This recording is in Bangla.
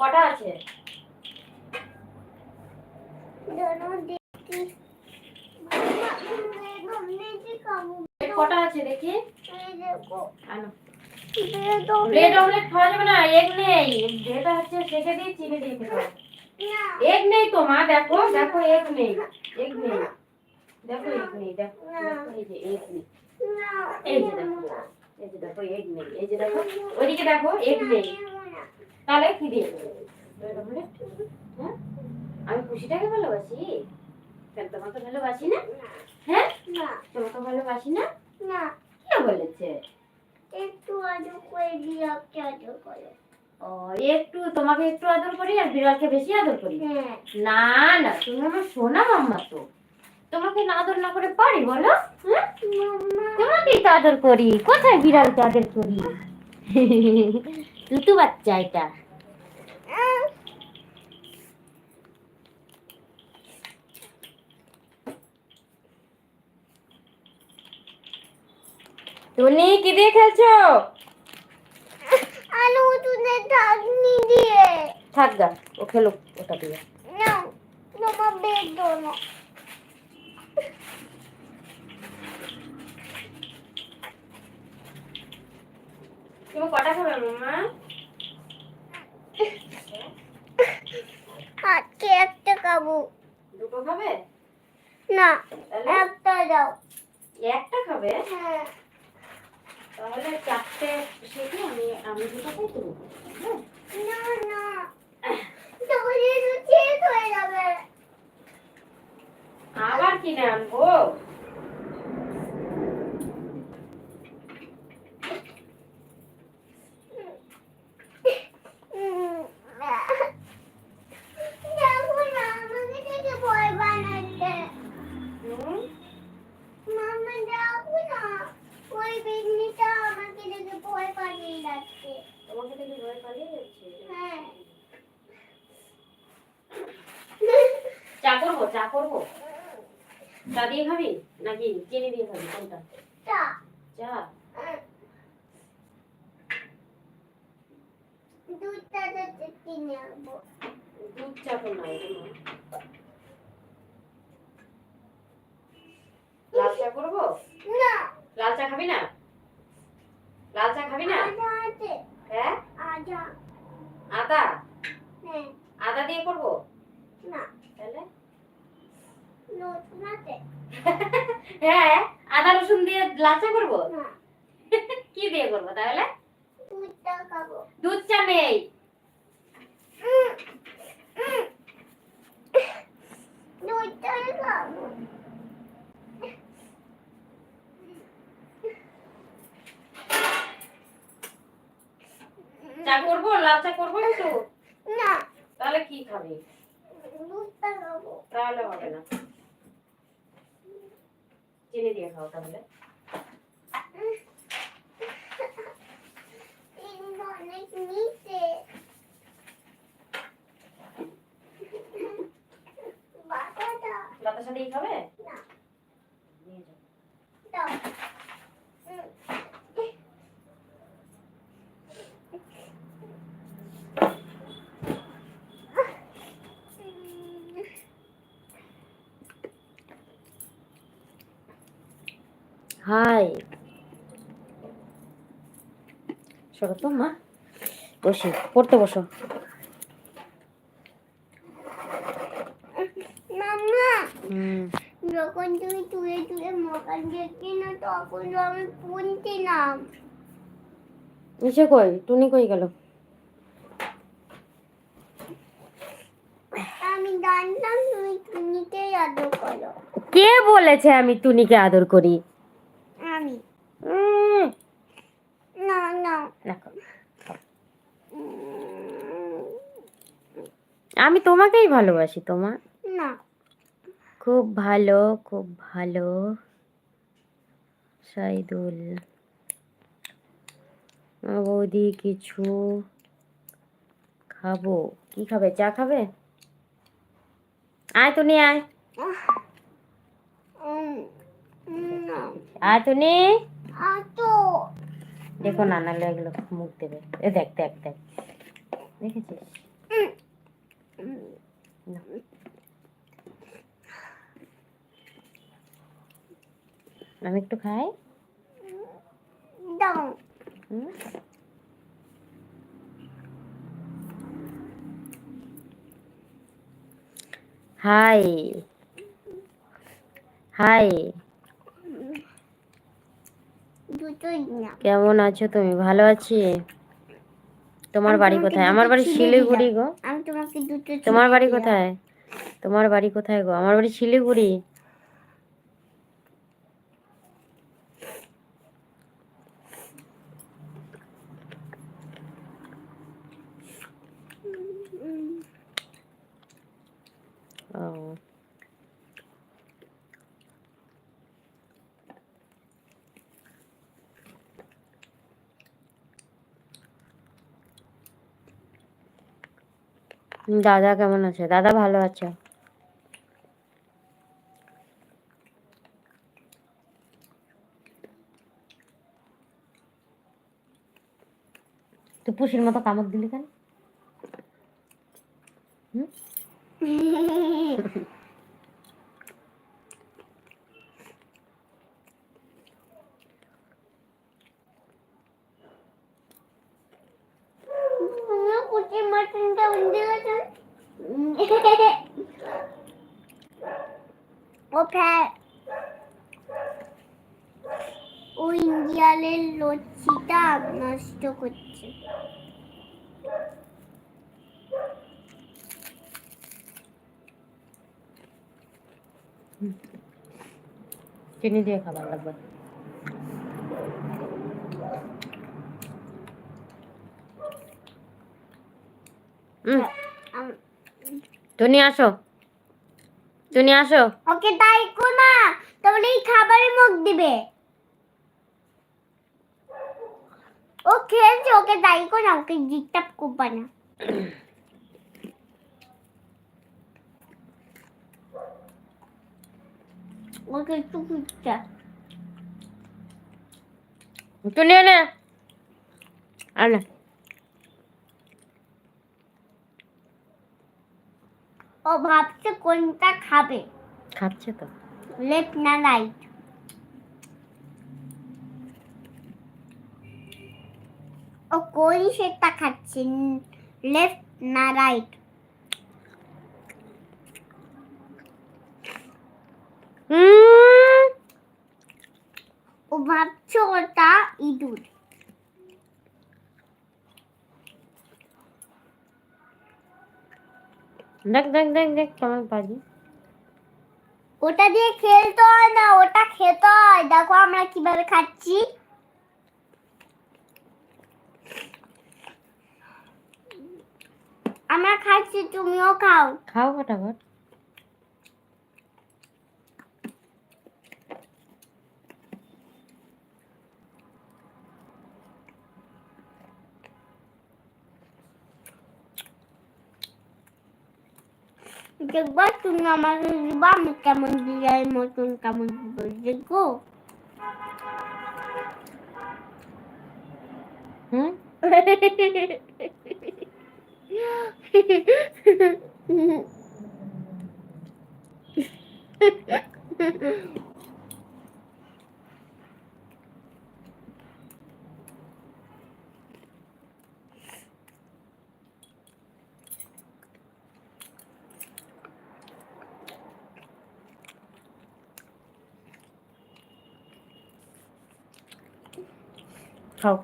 কটা আছে? কটা আছে দেখি? ব্রেড অমলেট খাওয়া যাবে না এগ নেই। যেটা হচ্ছে দিয়ে চিনি দিয়ে খেতে এগ নেই তো মা দেখো দেখো এগ নেই। এগ নেই। দেখো এগ নেই দেখো, এই যে এগ নেই। এই যে দেখো এই যে দেখো এগ নেই। এই যে দেখো ওইদিকে দেখো এগ নেই। তাহলে কি দিয়ে হ্যাঁ? আমি খুশিটাকে ভালোবাসি? কেন তোমাকে ভালোবাসি না? হ্যাঁ? তোমাকে ভালোবাসি না? না। কে বলেছে? একটু আদর করে বিড়ালকে আদর করে। ও একটু তোমাকে একটু আদর করি আর বিড়ালকে বেশি আদর করি? হ্যাঁ। না না তুমি আমার সোনা মাম্মা তো। তোমাকে না আদর না করে পারি বলো? হ্যাঁ? তোমাকেই তো আদর করি। কোথায় বিড়ালকে আদর করি? তুতু বাচ্চা এটা। টুনি কি দিয়ে খেলছো? আলু তুলে ঢাকনি দিয়ে থাক গা ও খেলো ওটা দিয়ে। না তোমার বেড দোনো তুমি কটা খাবে মামা আজকে একটা খাব। দুটো খাবে? না একটা দাও। একটা খাবে? হ্যাঁ। তাহলে চারটে শেখে আমি আমি দুটো খাই তুমি হ্যাঁ? না না। আবার কিনে আনব উম, দেখো না আমাকে থেকে ভয় বানাচ্ছে হুম? মামা দেখো না ওই বিজলিটা আমাকে দেখে ভয় পালিয়ে যাচ্ছে তোমাকে দেখে ভয় পালিয়ে যাচ্ছে হ্যাঁ চা করব? চা দিয়ে খাবি? নাকি চিনি দিয়ে খাবি? কোনটা? চা। দুধটা যাতে কিনে আনব দুধ চা তো নাই লাল চা করব? না। লাল চা খাবি না লাল চা খাবি না আদা আছে হ্যাঁ আদা আদা হ্যাঁ আদা দিয়ে করব না তাহলে নতুন আছে হ্যাঁ আদা রসুন দিয়ে লাল চা করব? না। কি দিয়ে করব তাহলে? দুধ চা নেই। উম, উম। দুধটা খাব চা করব লাল চা করব একটু? না। তাহলে কি খাব? তাহলে হবে না। চিনি দিয়ে খাও তাহলে। বাতাসা দিয়ে খাবে না নিয়ে যাও দাও উম। হাই সরো তো মা বসি পড়তে বসো যখন তুমি তুলে তুলে মকান দেখছি না তখন আমি পুনছিলাম নিচে কই টুনি কই গেল আমি জানতাম তুমি টুনিকেই আদর করো কে বলেছে আমি টুনিকে আদর করি আমি উম, না আমি তোমাকেই ভালোবাসি তোমার? না। খুব ভালো খুব ভালো। সাইদুল। বৌদি কিছু খাব। কি খাবে? চা খাবে? আয় তুমি আয়। আয় তুমি আতো দেখো না নাহলে এগুলো মুখ দেবে। এ দেখ দেখ দেখ। দেখেছিস? আমি একটু খাই। দাও। হুম? হাই। হাই। কেমন আছো তুমি? ভালো আছি? তোমার বাড়ি কোথায়? আমার বাড়ি শিলিগুড়ি গো। তোমার বাড়ি কোথায়? তোমার বাড়ি কোথায় গো? আমার বাড়ি শিলিগুড়ি উম, ও দাদা কেমন আছে? দাদা ভালো আছে? তুই পুষির মতো কামক দিলি কেন? হুম? ফ্যা ও ইন্ডিয়ালের লচ্ছিটা নষ্ট করছে। চিনি দিয়ে খাবার লাগবে। তুমি আসো। তুমি আসো। ওকে তাই কো না তাহলে এই খাবারে মুখ দিবে। ও খেলছে ওকে তাই কো না ওকে জিটটাপ কুপা না ওকে একটু খুঁজছে। তুমি এনে। আনে। ও ভাবছে কোনটা খাবে। খাচ্ছে তো। লেফট না রাইট ও কোন সেটা খাচ্ছে? লেফট না রাইট ও ভাবছে ওটা ইঁদুর। দেখ দেখ দেখ দেখ কেমন পারি ওটা দিয়ে খেলতো হয় না ওটা খেতে হয়। দেখো আমরা কীভাবে খাচ্ছি। আমরা খাচ্ছি তুমিও খাও। খাও ফটাফট। দেখবা তুমি আমাকে দিবা আমি কেমন ডিজাইন মতন কেমন দিব দেখো হুম? খাও